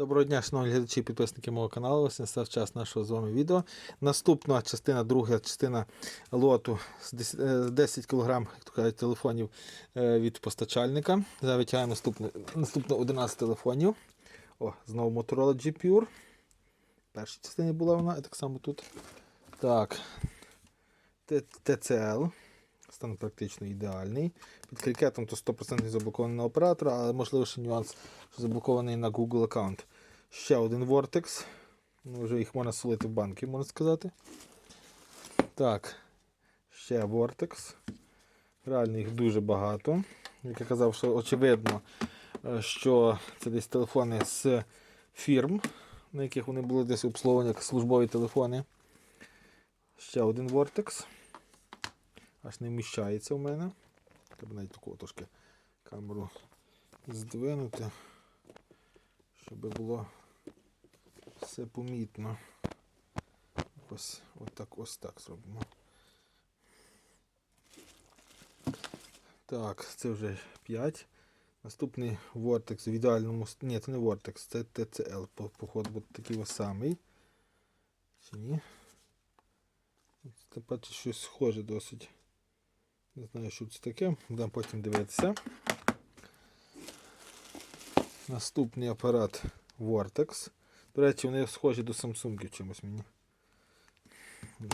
Доброго дня, шановні глядачі і підписники мого каналу. Ось настав час нашого з вами відео. Наступна частина, друга частина лоту з 10 е, 10 кг, телефонів е, від постачальника. Зараз витягаємо наступне, 11 телефонів. О, знову Motorola G Pure. В першій була вона, і так само тут. Так. TCL. Стан практично ідеальний. Під крикетом то 100% заблокований на оператора, але можливо ще нюанс, що заблокований на Google аккаунт. Ще один Vortex. Ну, вже їх можна солити в банки, можна сказати. Так. Ще Vortex. Реально їх дуже багато. Як я казав, що очевидно, е, що це десь телефони з фірм, на яких вони були десь обслуговані як службові телефони. Ще один Vortex. Аж не вміщається в мене. Треба навіть таку трошки камеру здвинути, щоб було все помітно. Ось отак, ось так зробимо. Так, це вже 5. Наступний Vortex в ідеальному. Ні, це не Vortex, це по- походу, бо такий ось самий. Чи ні? Це щось схоже досить. Не знаю, що це таке, будемо потім дивитися. Наступний апарат Vortex. До речі, вони схожі до Samsung чимось мені.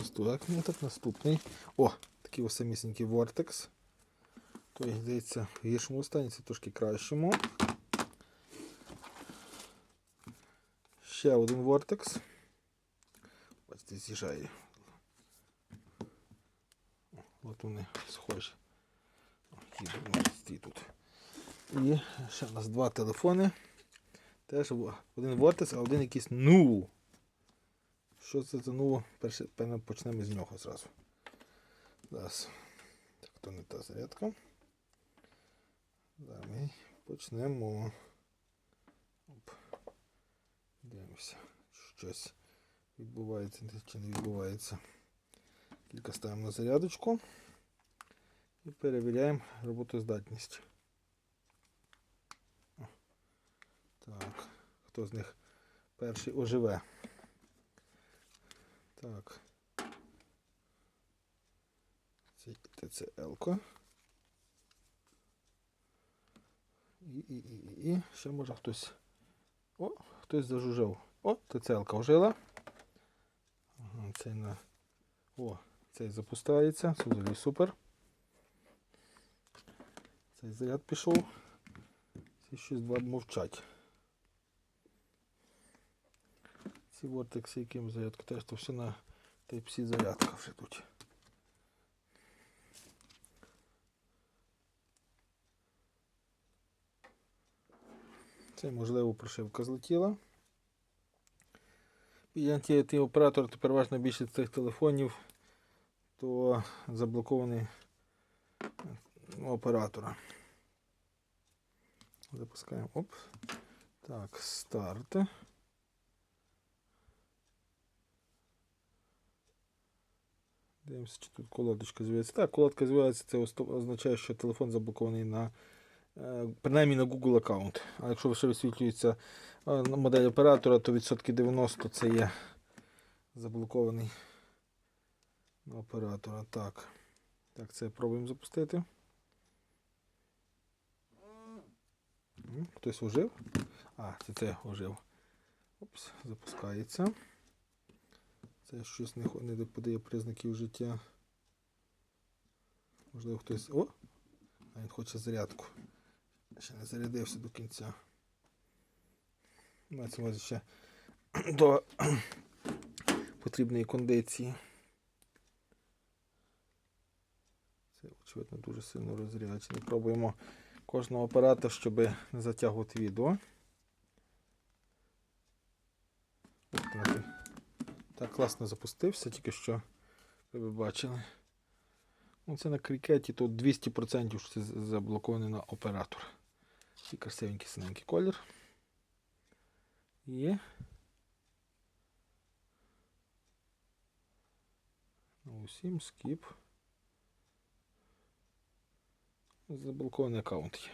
Ось так, ну так наступний. О, такий ось самісінький Vortex. Той, здається, в гіршому стані, це трошки кращому. Ще один Vortex. Бачите, з'їжджає. От вони схожі. О, тут. І ще у нас два телефони. Теж один Vortex, а один якийсь ну. Що це за ну? Перше, почнемо з нього зразу. Зараз. Так, то не та зарядка. Зараз ми почнемо. Оп. Дивимося. Щось відбувається чи не відбувається. Кілька ставимо на зарядочку і перевіряємо роботоздатність. О, Так, хто з них перший оживе? Так. ТЦЛ-ко. І, і, і, і. Ще може хтось. О, хтось зажужив. О, ТЦЛ-ка ожила. Цей на. О, цей запускається, це супер. Цей заряд пішов. Ці щось два мовчать. Ці вортекси, яким зарядка теж то все на Type-C зарядка вже тут. Це можливо прошивка злетіла. І антиоператор, то переважно більшість цих телефонів, то заблокований оператора. Запускаємо. Оп. Так, старт. Дивимося, чи тут колодочка з'являється. Так, колодка з'являється, це означає, що телефон заблокований на е, принаймні на Google аккаунт. А якщо ще висвітлюється е, модель оператора, то відсотки 90 це є заблокований на оператора. Так. Так, це пробуємо запустити. Хтось ожив? А, це це ожив. Опс, запускається. Це щось не, подає признаків життя. Можливо, хтось. О! А він хоче зарядку. Ще не зарядився до кінця. Мається увазі ще до потрібної кондиції. Це, очевидно, дуже сильно розряджений. Пробуємо кожного апарата, щоб не затягувати відео. На ти. Так, класно запустився, тільки що ви бачили. Ну, це на крикеті, тут 200% що це заблокований на оператор. І красивенький синенький колір. Є. Ну, Усім скіп. Заблокований аккаунт є.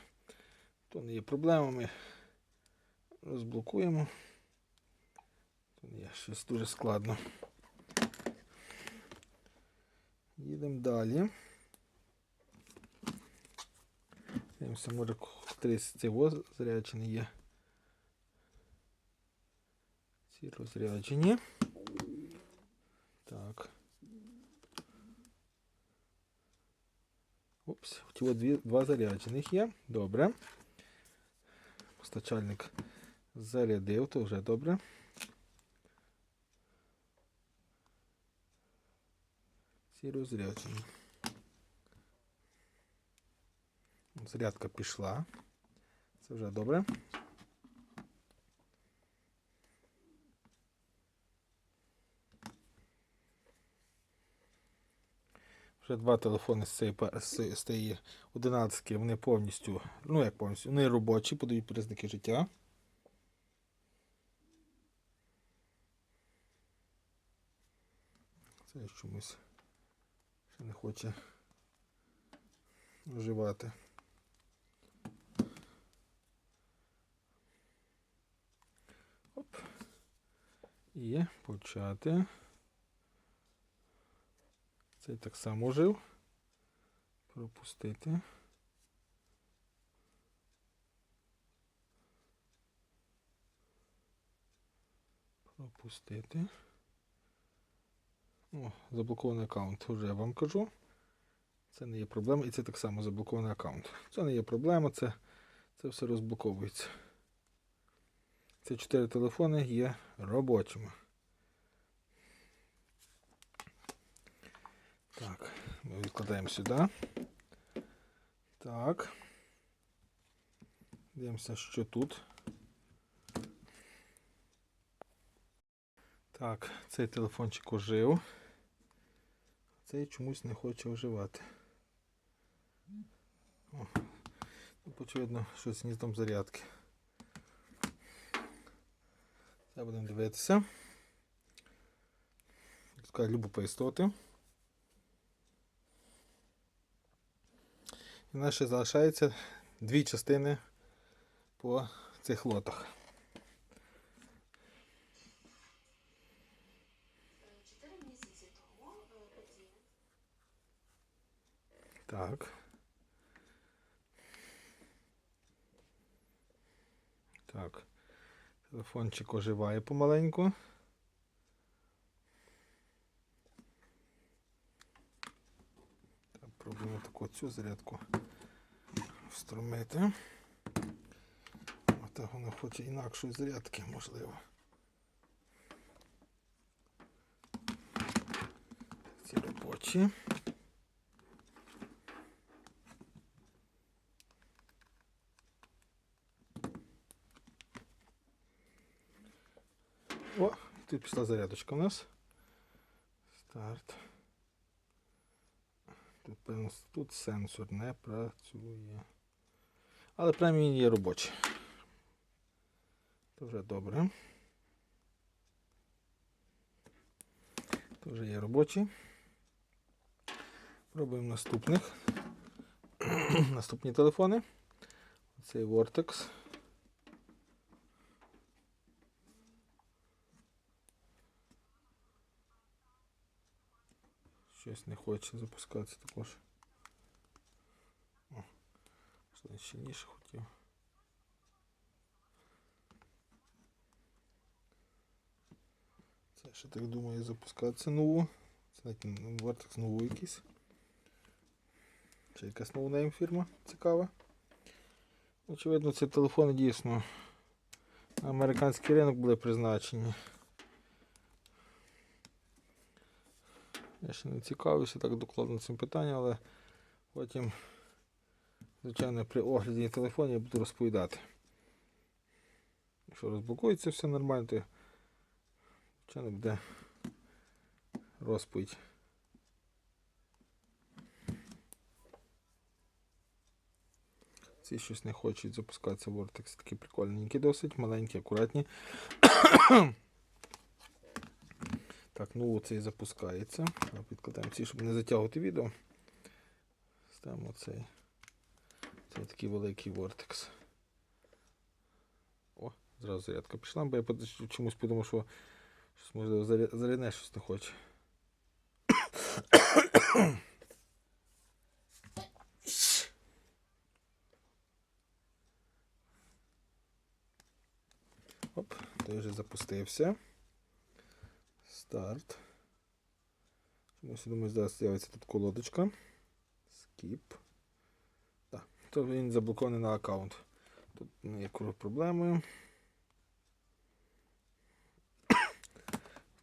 То не є проблемами. Розблокуємо. Є щось дуже складно. Їдемо далі. Дивимося, може хтось цього заряджений є. Ці розряджені. Так. Опс, ті дві, два заряджених є. Добре. Постачальник зарядив, то вже добре. Ці розряджені. Зарядка пішла. Це вже добре. Вже два телефони з цієї, з цієї 11 вони повністю, ну як повністю, вони робочі, подають признаки життя. Це чомусь ще не хоче вживати. Оп. І почати. Цей так само жив. Пропустити. Пропустити. Заблокований аккаунт, вже я вам кажу. Це не є проблема. І це так само заблокований аккаунт. Це не є проблема, це, це все розблоковується. Ці чотири телефони є робочими. Так, ми відкладаємо сюди. Так. Дивимося, що тут. Так, цей телефончик ожив. Цей чомусь не хоче оживати. О, тут, очевидно, щось з гніздом зарядки. Це будемо дивитися. Така любо поістоти. І в нас ще залишається дві частини по цих лотах. Так. Так. Телефончик оживає помаленьку. Так, пробуємо таку цю зарядку встромити. Отак вона хоче інакшої зарядки, можливо. Ці робочі. О, тут пішла зарядочка у нас. Старт. Тут, тут сенсор не працює. Але він є робочий. Це добре. Це вже є робочий. Пробуємо наступних. Наступні телефони. Цей Vortex. Щось не хоче запускатися також. О, що щільніше хотів. Це ще так думаю запускатися нову. Це навіть Vortex нову якийсь. Ще якась ноунейм фірма цікава. Очевидно, ці телефони дійсно на американський ринок були призначені. Я ще не цікавився так докладно цим питанням, але потім, звичайно, при огляді телефонів я буду розповідати. Якщо розблокується все нормально, то звичайно буде розповідь. Ці щось не хочуть запускатися Vortex. Такі прикольненькі досить, маленькі, акуратні. Так, ну оцей запускається. Так, Відкладаємо ці, щоб не затягувати відео. Ставимо цей. Це такий великий Vortex. О, Зразу зарядка пішла, бо я чомусь подумав, що щось, можливо зарядне щось не хоче. Оп, той вже запустився. Старт. Чомусь думаю, зараз з'явиться тут колодочка. Скіп. Так, то він заблокований на аккаунт. Тут не є проблемою.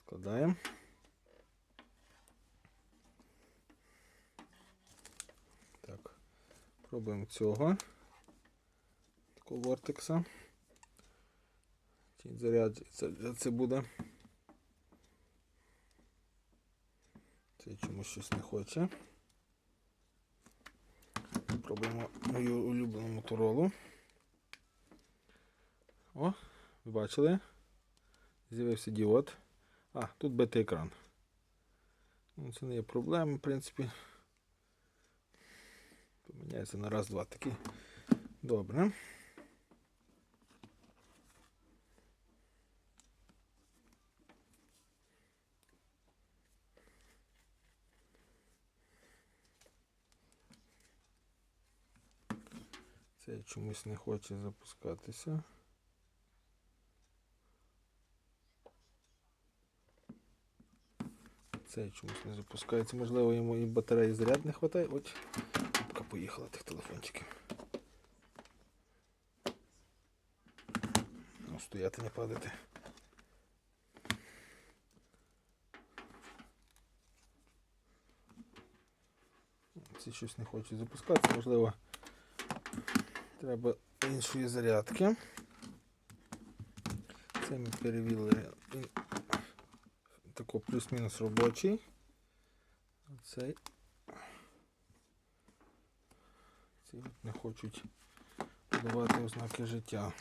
Вкладаємо. Так. Пробуємо цього. Такого вортекса. Чи заряд це, це буде. Цей чомусь щось не хоче. Пробуємо мою улюблену моторолу. О, бачили? З'явився діод. А, тут битий екран. Ну, це не є проблема, в принципі. Поміняється на раз-два такі. Добре. Цей чомусь не хоче запускатися. Цей чомусь не запускається. Можливо, йому і батареї заряд не вистачає. От, кнопка поїхала тих телефончиків. Ну, стояти не падати. Ці щось не хочуть запускатися, можливо. Треба іншої зарядки. Це ми перевіли тако плюс-мінус робочий. Цей. Ці не хочуть давати ознаки життя.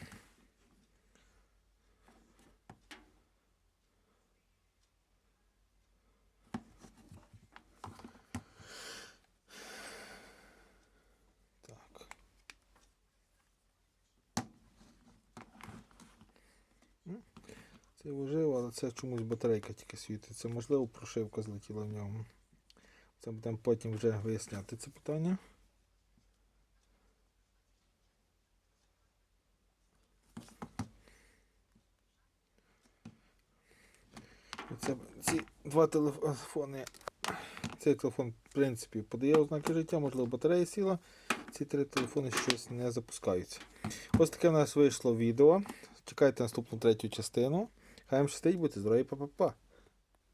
Це вожив, але це чомусь батарейка тільки світиться. Можливо, прошивка злетіла в ньому. Це будемо потім вже виясняти це питання. Це, ці два телефони. Цей телефон, в принципі, подає ознаки життя, можливо, батарея сіла. Ці три телефони щось не запускаються. Ось таке в нас вийшло відео. Чекайте наступну третю частину. Хай вам щастить, будьте здорові, па-па-па.